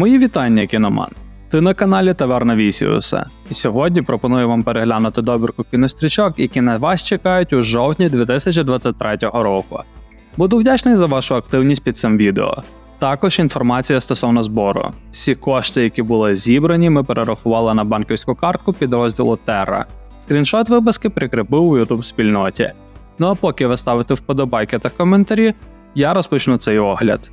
Мої вітання, кіноман! Ти на каналі Таверна Вісіуса. І сьогодні пропоную вам переглянути добірку кінострічок, які на вас чекають у жовтні 2023 року. Буду вдячний за вашу активність під цим відео. Також інформація стосовно збору. Всі кошти, які були зібрані, ми перерахували на банківську картку підрозділу Terra. Скріншот виписки прикріпив у YouTube спільноті. Ну а поки ви ставите вподобайки та коментарі, я розпочну цей огляд.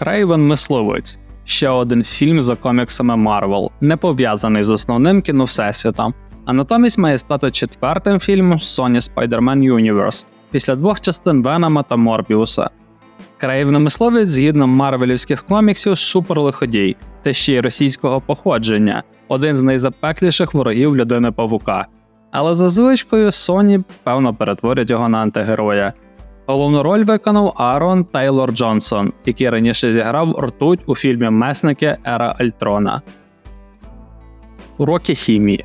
Крейвен Мисливець ще один фільм за коміксами Марвел, не пов'язаний з основним кіновсесвітом, а натомість має стати четвертим фільмом Sony Spider-Man Universe після двох частин Венома та Морбіуса. Крейвен Мисливець, згідно марвелівських коміксів, суперлиходій та ще й російського походження, один з найзапекліших ворогів людини павука. Але за звичкою Sony певно перетворять його на антигероя. Головну роль виконав Аарон Тейлор Джонсон, який раніше зіграв ртуть у фільмі Месники Ера Альтрона. Уроки хімії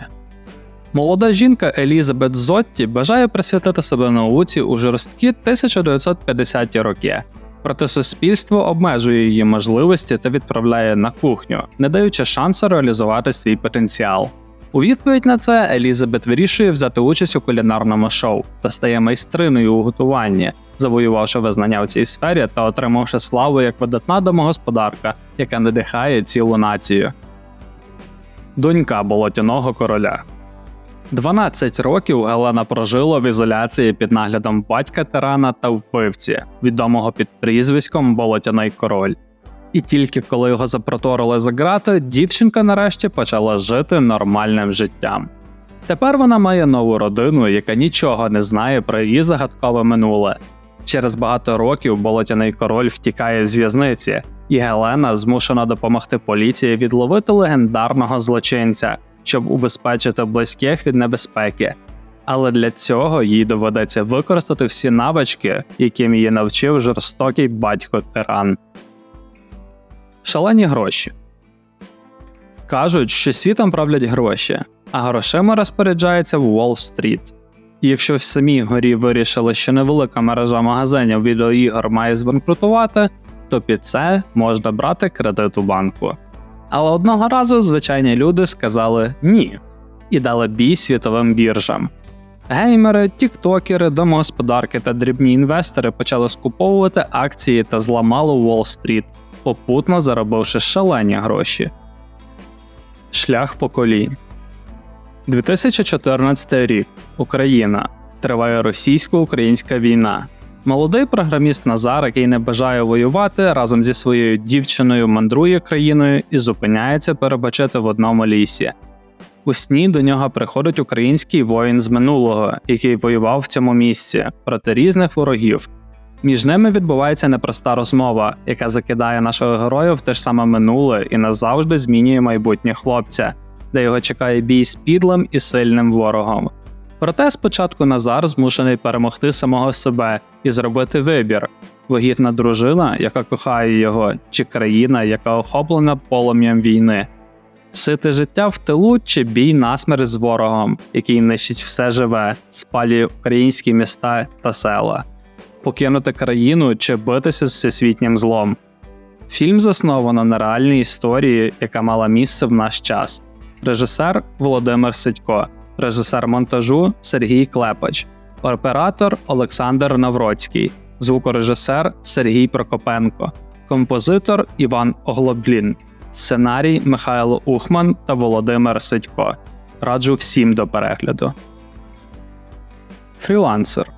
Молода жінка Елізабет Зотті бажає присвятити себе науці у жорсткі 1950-ті роки. Проте суспільство обмежує її можливості та відправляє на кухню, не даючи шансу реалізувати свій потенціал. У відповідь на це Елізабет вирішує взяти участь у кулінарному шоу та стає майстриною у готуванні, завоювавши визнання в цій сфері та отримавши славу як видатна домогосподарка, яка надихає цілу націю. Донька болотяного короля 12 років Гелена прожила в ізоляції під наглядом батька тирана та вбивці, відомого під прізвиськом Болотяний король. І тільки коли його запроторили за грати, дівчинка нарешті почала жити нормальним життям. Тепер вона має нову родину, яка нічого не знає про її загадкове минуле. Через багато років болотяний король втікає з в'язниці, і Гелена змушена допомогти поліції відловити легендарного злочинця, щоб убезпечити близьких від небезпеки. Але для цього їй доведеться використати всі навички, яким її навчив жорстокий батько тиран. Шалені гроші. Кажуть, що світом правлять гроші, а грошима розпоряджається Уолл-стріт. Якщо в самій горі вирішили, що невелика мережа магазинів відеоігор має збанкрутувати, то під це можна брати кредит у банку. Але одного разу звичайні люди сказали ні і дали бій світовим біржам. Геймери, тіктокери, домогосподарки та дрібні інвестори почали скуповувати акції та зламали Уолл-стріт, попутно заробивши шалені гроші. Шлях поколінь 2014 рік Україна. Триває російсько-українська війна. Молодий програміст Назар, який не бажає воювати, разом зі своєю дівчиною мандрує країною і зупиняється перебачити в одному лісі. У сні до нього приходить український воїн з минулого, який воював в цьому місці проти різних ворогів. Між ними відбувається непроста розмова, яка закидає нашого героя в те ж саме минуле і назавжди змінює майбутнє хлопця, де його чекає бій з підлим і сильним ворогом. Проте спочатку Назар змушений перемогти самого себе і зробити вибір: вагітна дружина, яка кохає його, чи країна, яка охоплена полум'ям війни. Сити життя в тилу чи бій насмерть з ворогом, який нищить все живе, спалює українські міста та села, покинути країну чи битися з всесвітнім злом. Фільм засновано на реальній історії, яка мала місце в наш час. Режисер Володимир Сидько, режисер монтажу Сергій Клепач, оператор Олександр Навроцький, звукорежисер Сергій Прокопенко, композитор Іван Оглоблін, сценарій Михайло Ухман та Володимир Сидько. Раджу всім до перегляду. Фрілансер.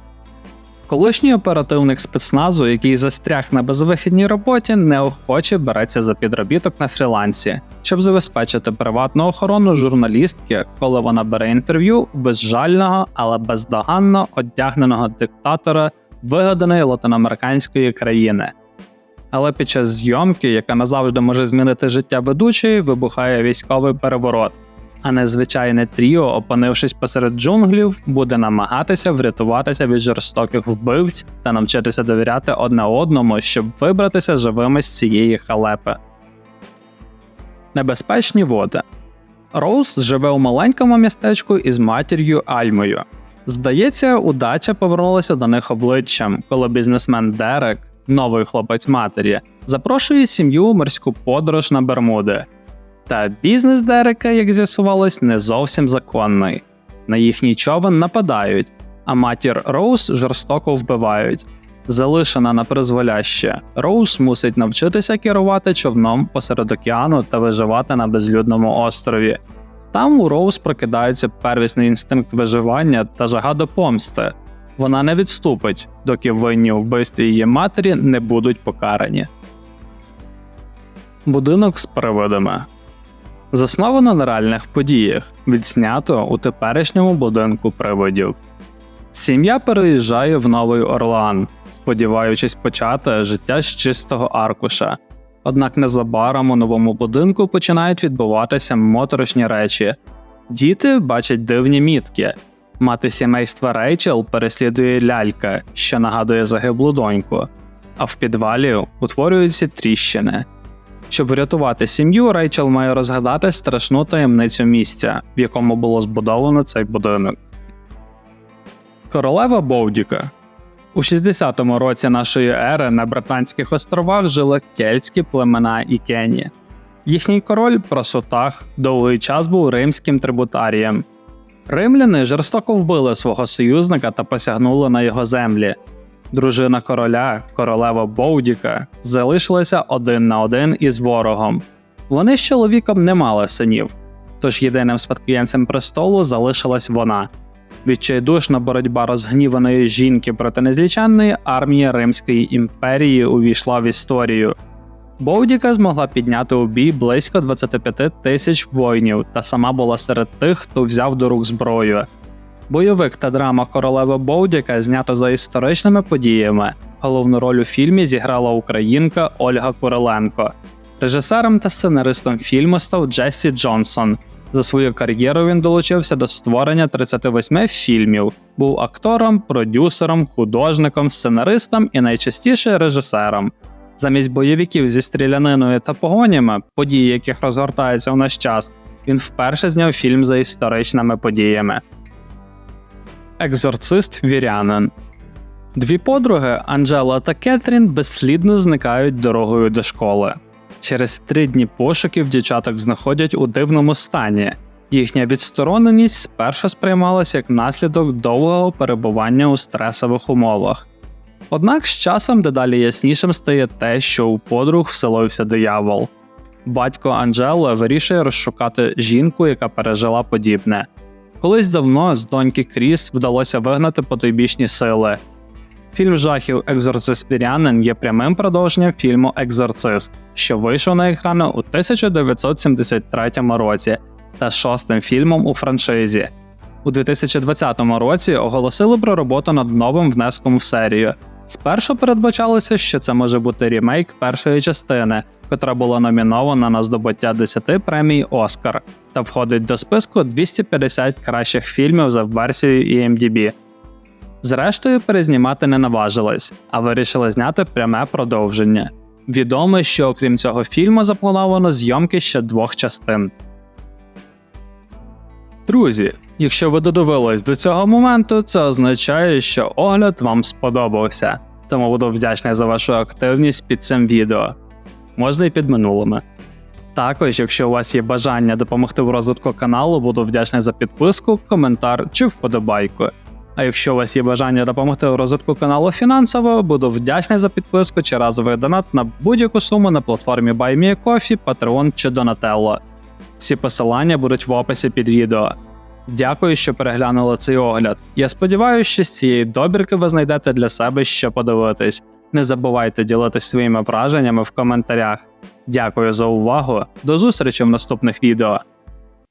Колишній оперативник спецназу, який застряг на безвихідній роботі, неохоче береться за підробіток на фрілансі, щоб забезпечити приватну охорону журналістки, коли вона бере інтерв'ю безжального, але бездоганно одягненого диктатора вигаданої латиноамериканської країни. Але під час зйомки, яка назавжди може змінити життя ведучої, вибухає військовий переворот а незвичайне тріо, опинившись посеред джунглів, буде намагатися врятуватися від жорстоких вбивць та навчитися довіряти одне одному, щоб вибратися живими з цієї халепи. Небезпечні води. Роуз живе у маленькому містечку із матір'ю Альмою. Здається, удача повернулася до них обличчям, коли бізнесмен Дерек, новий хлопець матері, запрошує сім'ю у морську подорож на Бермуди. Та бізнес Дерека, як з'ясувалось, не зовсім законний. На їхній човен нападають, а матір Роуз жорстоко вбивають. Залишена на призволяще, Роуз мусить навчитися керувати човном посеред океану та виживати на безлюдному острові. Там у Роуз прокидається первісний інстинкт виживання та жага до помсти. Вона не відступить, доки винні вбивстві її матері не будуть покарані. Будинок з привидами засновано на реальних подіях, відснято у теперішньому будинку привидів. Сім'я переїжджає в Новий Орлеан, сподіваючись почати життя з чистого аркуша. Однак незабаром у новому будинку починають відбуватися моторошні речі. Діти бачать дивні мітки. Мати сімейства Рейчел переслідує лялька, що нагадує загиблу доньку, а в підвалі утворюються тріщини. Щоб врятувати сім'ю, Рейчел має розгадати страшну таємницю місця, в якому було збудовано цей будинок. Королева Бовдіка у 60-му році нашої ери на Британських островах жили кельтські племена Ікені. Їхній король Просотах довгий час був римським трибутарієм. Римляни жорстоко вбили свого союзника та посягнули на його землі. Дружина короля, королева Боудіка, залишилася один на один із ворогом. Вони з чоловіком не мали синів, тож єдиним спадкоємцем престолу залишилась вона. Відчайдушна боротьба розгніваної жінки проти незліченної армії Римської імперії увійшла в історію. Боудіка змогла підняти у бій близько 25 тисяч воїнів та сама була серед тих, хто взяв до рук зброю. Бойовик та драма королеви Боудіка знято за історичними подіями. Головну роль у фільмі зіграла українка Ольга Куриленко. Режисером та сценаристом фільму став Джесі Джонсон. За свою кар'єру він долучився до створення 38 фільмів, був актором, продюсером, художником, сценаристом і найчастіше режисером. Замість бойовиків зі стріляниною та погонями, події яких розгортаються у наш час, він вперше зняв фільм за історичними подіями. Екзорцист вірянин Дві подруги Анджела та Кетрін безслідно зникають дорогою до школи. Через три дні пошуків дівчаток знаходять у дивному стані. Їхня відстороненість спершу сприймалася як наслідок довгого перебування у стресових умовах. Однак з часом дедалі яснішим стає те, що у подруг вселився диявол. Батько Анджела вирішує розшукати жінку, яка пережила подібне. Колись давно з доньки Кріс вдалося вигнати потойбічні сили. Фільм жахів Екзорцист Вірянин є прямим продовженням фільму Екзорцист, що вийшов на екрани у 1973 році, та шостим фільмом у франшизі. У 2020 році оголосили про роботу над новим внеском в серію. Спершу передбачалося, що це може бути рімейк першої частини, котра була номінована на здобуття 10 премій Оскар, та входить до списку 250 кращих фільмів за версією EMDB. Зрештою, перезнімати не наважились, а вирішили зняти пряме продовження. Відомо, що окрім цього фільму заплановано зйомки ще двох частин. Друзі, якщо ви додивились до цього моменту, це означає, що огляд вам сподобався, тому буду вдячний за вашу активність під цим відео, можна і під минулими. Також, якщо у вас є бажання допомогти в розвитку каналу, буду вдячний за підписку, коментар чи вподобайку. А якщо у вас є бажання допомогти у розвитку каналу фінансово, буду вдячний за підписку чи разовий донат на будь-яку суму на платформі BuyMeACoffee, Patreon чи Donatello. Всі посилання будуть в описі під відео. Дякую, що переглянули цей огляд. Я сподіваюся, що з цієї добірки ви знайдете для себе що подивитись. Не забувайте ділитись своїми враженнями в коментарях. Дякую за увагу, до зустрічі в наступних відео.